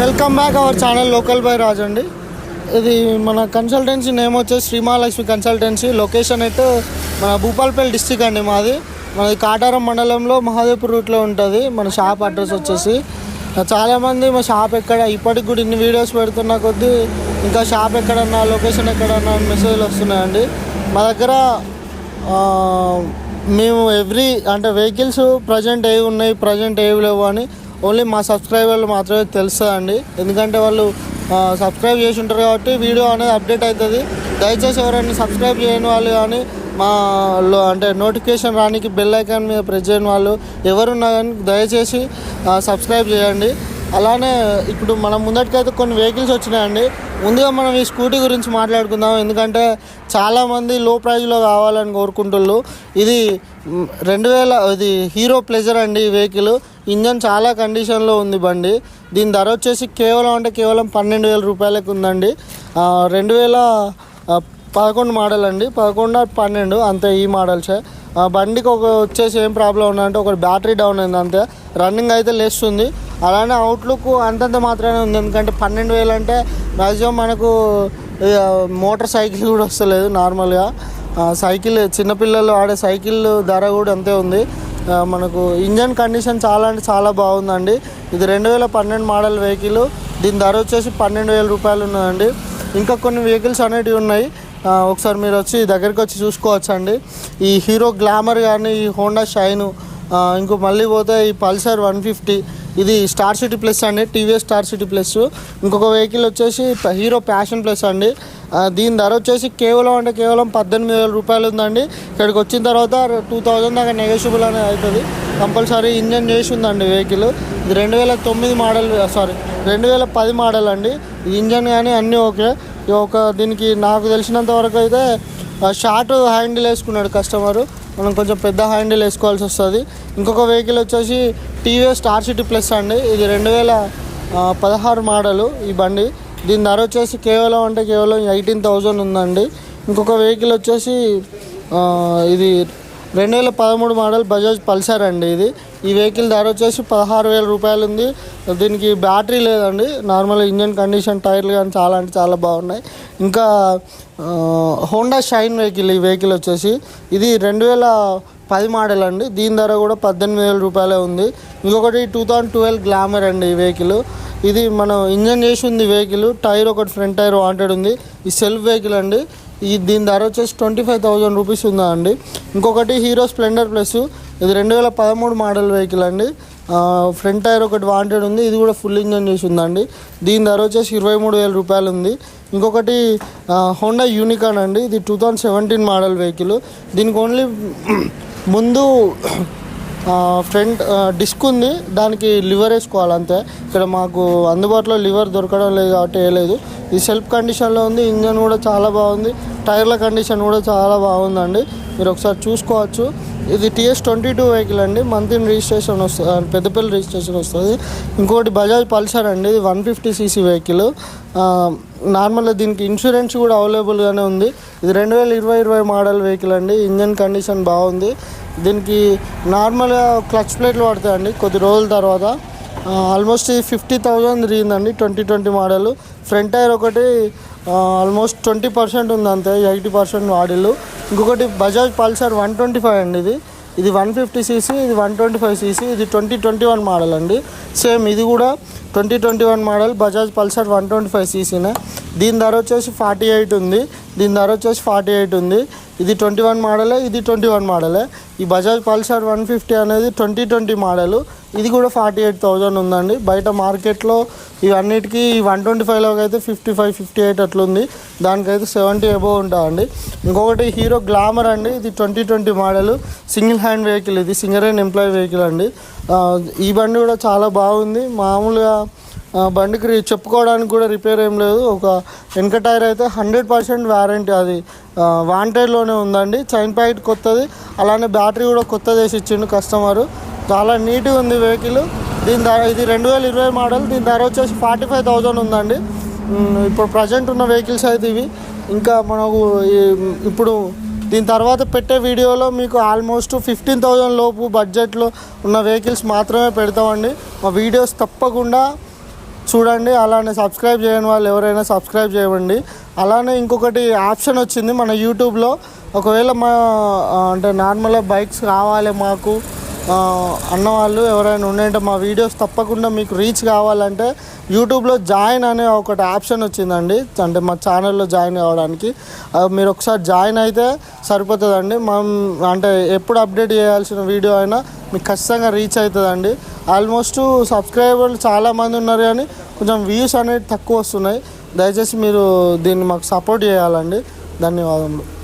Welcome back our channel local by Raj అండి. ఇది మన కన్సల్టెన్సీ నేమ్ వచ్చేసి శ్రీమహాలక్ష్మి కన్సల్టెన్సీ లొకేషన్ అయితే మన భూపాల్పల్లి డిస్టిక్ అండి మాది. మనది కాటారం మండలంలో మహాదేవ్పూర్ రూట్లో ఉంటుంది. మన షాప్ అడ్రస్ వచ్చేసి. చాలామంది మా షాప్ ఎక్కడ ఇప్పటికి కూడా ఇన్ని వీడియోస్ పెడుతున్న కొద్దీ ఇంకా షాప్ ఎక్కడన్నా లొకేషన్ ఎక్కడన్నా మెసేజ్లు వస్తున్నాయండి. మా దగ్గర మేము ఎవ్రీ అంటే వెహికల్స్ ప్రజెంట్ ఏవి ఉన్నాయి ప్రజెంట్ ఏవి లేవు అని ఓన్లీ మా సబ్స్క్రైబర్లు మాత్రమే తెలుస్తుందండి. ఎందుకంటే వాళ్ళు సబ్స్క్రైబ్ చేసి ఉంటారు కాబట్టి వీడియో అనేది అప్డేట్ అవుతుంది. దయచేసి ఎవరైనా సబ్స్క్రైబ్ చేయని వాళ్ళు కానీ మాలో అంటే నోటిఫికేషన్ రానికి బెల్ ఐకాన్ మీద ప్రెస్ చేయని వాళ్ళు ఎవరున్నా కానీ దయచేసి సబ్స్క్రైబ్ చేయండి. అలానే ఇప్పుడు మనం ముందటికైతే కొన్ని వెహికల్స్ వచ్చినాయండి. ముందుగా మనం ఈ స్కూటీ గురించి మాట్లాడుకుందాం. ఎందుకంటే చాలామంది లో ప్రైజ్లో కావాలని కోరుకుంటున్నారు ఇది రెండు వేల ఇది హీరో ప్లెజర్ అండి ఈ వెహికల్ ఇంజన్ చాలా కండిషన్లో ఉంది బండి. దీని ధర వచ్చేసి కేవలం అంటే కేవలం పన్నెండు వేల రూపాయలకు ఉందండి. రెండు వేల పదకొండు మోడల్ అండి. పదకొండు పన్నెండు అంతే ఈ మోడల్సే ఆ బండికి ఒక వచ్చేసి ఏం ప్రాబ్లం ఉందంటే ఒక బ్యాటరీ డౌన్ అయింది అంతే రన్నింగ్ అయితే లేస్తుంది అలానే అవుట్లుక్ అంతంత మాత్రమే ఉంది. ఎందుకంటే పన్నెండు వేలు అంటే మ్యాక్సిమం మనకు ఇక మోటార్ సైకిల్ కూడా వస్తలేదు నార్మల్గా సైకిల్ చిన్నపిల్లలు ఆడే సైకిల్ ధర కూడా అంతే ఉంది. మనకు ఇంజన్ కండిషన్ చాలా అంటే చాలా బాగుందండి. ఇది రెండు వేల పన్నెండు మోడల్ వెహికల్ దీని ధర వచ్చేసి పన్నెండు వేల రూపాయలు ఉన్నదండి ఇంకా కొన్ని వెహికల్స్ అనేటివి ఉన్నాయి. ఒకసారి మీరు వచ్చి దగ్గరికి వచ్చి చూసుకోవచ్చండి. ఈ హీరో గ్లామర్ కానీ ఈ హోండా షైను ఇంకో మళ్ళీ పోతే ఈ పల్సర్ వన్ ఫిఫ్టీ ఇది స్టార్ సిటీ ప్లస్ అండి టీవీఎస్ స్టార్ సిటీ ప్లస్. ఇంకొక వెహికల్ వచ్చేసి హీరో ప్యాషన్ ప్లస్ అండి. దీని ధర వచ్చేసి కేవలం అంటే కేవలం పద్దెనిమిది వేల రూపాయలు ఉందండి. ఇక్కడికి వచ్చిన తర్వాత టూ థౌజండ్ దాకా నెగోషియబుల్ అనేది అవుతుంది. కంపల్సరీ ఇంజన్ చేసి ఉందండి వెహికల్. ఇది రెండు వేల తొమ్మిది మోడల్ సారీ రెండు వేల పది మోడల్ అండి. ఇంజన్ కానీ అన్నీ ఓకే. ఈ ఒక దీనికి నాకు తెలిసినంత వరకు అయితే షార్ట్ హ్యాండిల్ వేసుకున్నాడు కస్టమరు. మనం కొంచెం పెద్ద హ్యాండిల్ వేసుకోవాల్సి వస్తుంది. ఇంకొక వెహికల్ వచ్చేసి టీవీఎస్ స్టార్ సిటీ ప్లస్ అండి. ఇది రెండు వేల పదహారు మోడలు ఈ బండి. దీని ధర వచ్చేసి కేవలం అంటే కేవలం ఎయిటీన్ థౌజండ్ ఉందండి. ఇంకొక వెహికల్ వచ్చేసి ఇది రెండు వేల పదమూడు మోడల్ బజాజ్ పల్సర్ అండి ఇది. ఈ వెహికల్ ధర వచ్చేసి పదహారు వేల రూపాయలు ఉంది దీనికి బ్యాటరీ లేదండి. నార్మల్ ఇంజన్ కండిషన్ టైర్లు కానీ చాలా అంటే చాలా బాగున్నాయి. ఇంకా హోండా షైన్ వెహికల్ ఈ వెహికల్ వచ్చేసి ఇది రెండు వేల పది మోడల్ అండి. దీని ధర కూడా పద్దెనిమిది వేల రూపాయలే ఉంది. ఇంకొకటి టూ థౌజండ్ ట్వెల్వ్ గ్లామర్ అండి ఈ వెహికల్. ఇది మనం ఇంజన్ చేసి ఉంది వెహికల్. టైర్ ఒకటి ఫ్రంట్ టైర్ వాంటెడ్ ఉంది. ఈ సెల్ఫ్ వెహికల్ అండి. ఈ దీని ధర వచ్చేసి ట్వంటీ ఫైవ్ థౌజండ్ రూపీస్ ఉందా అండి ఇంకొకటి హీరో స్ప్లెండర్ ప్లస్. ఇది రెండు వేల పదమూడు మోడల్ వెహికల్ అండి. ఫ్రంట్ టైర్ ఒకటి వాంటెడ్ ఉంది. ఇది కూడా ఫుల్ ఇంజన్ చేసి ఉందండి. దీని ధర వచ్చేసి ఇరవై మూడు వేల రూపాయలు ఉంది. ఇంకొకటి హోండా యూనికాన్ అండి. ఇది two thousand seventeen model vehicle. దీనికి ఓన్లీ ముందు ఫ్రంట్ డిస్క్ ఉంది. దానికి లివర్ వేసుకోవాలి అంతే. ఇక్కడ మాకు అందుబాటులో లివర్ దొరకడం లేదు కాబట్టి వేయలేదు. ఇది సెల్ఫ్ కండిషన్లో ఉంది. ఇంజన్ కూడా చాలా బాగుంది. టైర్ల కండిషన్ కూడా చాలా బాగుందండి. మీరు ఒకసారి చూసుకోవచ్చు. ఇది టీఎస్ ట్వంటీ టూ వెహికల్ అండి. మంత్ ఇన్ రిజిస్ట్రేషన్ వస్తుంది పెద్దపల్లి రిజిస్ట్రేషన్ వస్తుంది. ఇంకోటి బజాజ్ పల్సర్ అండి. ఇది వన్ ఫిఫ్టీ సీసీ వెహికల్. నార్మల్గా దీనికి ఇన్సూరెన్స్ కూడా అవైలబుల్గానే ఉంది. ఇది రెండు వేల ఇరవై ఇరవై మోడల్ వెహికల్ అండి. ఇంజన్ కండిషన్ బాగుంది. దీనికి నార్మల్గా క్లచ్ ప్లేట్లు పడతాయండి. కొద్ది రోజుల తర్వాత almost fifty thousand తిరిగిందండి twenty twenty model front tyre ఒకటి ఆల్మోస్ట్ ట్వంటీ పర్సెంట్ ఉంది అంతే ఎయిటీ పర్సెంట్ మోడల్ ఇంకొకటి Bajaj Pulsar one twenty five అండి ఇది. ఇది వన్ ఫిఫ్టీ సీసీ ఇది వన్ ట్వంటీ ఫైవ్ సీసీ ఇది ట్వంటీ ట్వంటీ వన్ మోడల్ అండి. సేమ్ ఇది కూడా twenty twenty one model Bajaj Pulsar one twenty five సీసీనే. దీని ధర వచ్చేసి ఫార్టీ ఎయిట్ ఉంది. దీని ధర వచ్చేసి ఫార్టీ ఎయిట్ ఉంది. ఇది ట్వంటీ వన్ మోడలే ఇది ట్వంటీ వన్ మోడలే. ఈ బజాజ్ పల్సర్ వన్ ఫిఫ్టీ అనేది ట్వంటీ ట్వంటీ మోడల్. ఇది కూడా ఫార్టీ ఎయిట్ థౌజండ్ ఉందండి. బయట మార్కెట్లో ఇవన్నిటికీ వన్ ట్వంటీ ఫైవ్లోకి అయితే ఫిఫ్టీ ఫైవ్ ఫిఫ్టీ ఎయిట్ అట్లుంది. దానికైతే సెవెంటీ అబోవ్ ఉంటుందండి ఇంకొకటి హీరో గ్లామర్ అండి. ఇది twenty twenty model. Single hand vehicle ఇది. సింగర్ అండ్ ఎంప్లాయీ వెహికల్ అండి. ఈ బండి కూడా చాలా బాగుంది. మామూలుగా బండికి చెప్పుకోవడానికి కూడా రిపేర్ ఏం లేదు. ఒక వెనక టైర్ అయితే హండ్రెడ్ పర్సెంట్ వ్యారంటీ అది. వాంటెడ్లోనే ఉందండి. చైన్ ప్యాకెట్ కొత్తది. అలానే బ్యాటరీ కూడా కొత్తది వేసి ఇచ్చిండు కస్టమరు చాలా నీట్గా ఉంది వెహికల్ దీని ధర ఇది రెండు వేల ఇరవై మోడల్ దీని ధర వచ్చేసి ఫార్టీ ఫైవ్ థౌజండ్ ఉందండి ఇప్పుడు ప్రజెంట్ ఉన్న వెహికల్స్ అయితే ఇవి. ఇంకా మనకు ఇప్పుడు దీని తర్వాత పెట్టే వీడియోలో మీకు ఆల్మోస్ట్ ఫిఫ్టీన్ థౌజండ్ లోపు బడ్జెట్లో ఉన్న వెహికల్స్ మాత్రమే పెడతామండి. మా వీడియోస్ తప్పకుండా చూడండి అలానే సబ్స్క్రైబ్ చేయని వాళ్ళు ఎవరైనా సబ్స్క్రైబ్ చేయండి అలానే ఇంకొకటి ఆప్షన్ వచ్చింది మన యూట్యూబ్లో ఒకవేళ మా అంటే నార్మల్గా బైక్స్ కావాలి మాకు అన్న వాళ్ళు ఎవరైనా ఉండంటే మా వీడియోస్ తప్పకుండా మీకు రీచ్ కావాలంటే యూట్యూబ్లో జాయిన్ అనే ఒకటి ఆప్షన్ వచ్చిందండి. అంటే మా ఛానల్లో జాయిన్ కావడానికి. అది మీరు ఒకసారి జాయిన్ అయితే సరిపోతుందండి. మనం అంటే ఎప్పుడు అప్డేట్ చేయాల్సిన వీడియో అయినా మీకు ఖచ్చితంగా రీచ్ అవుతుందండి. ఆల్మోస్ట్ సబ్స్క్రైబర్లు చాలామంది ఉన్నారు కానీ కొంచెం వ్యూస్ అనేవి తక్కువ వస్తున్నాయి. దయచేసి మీరు దీన్ని మాకు సపోర్ట్ చేయాలండి. ధన్యవాదములు.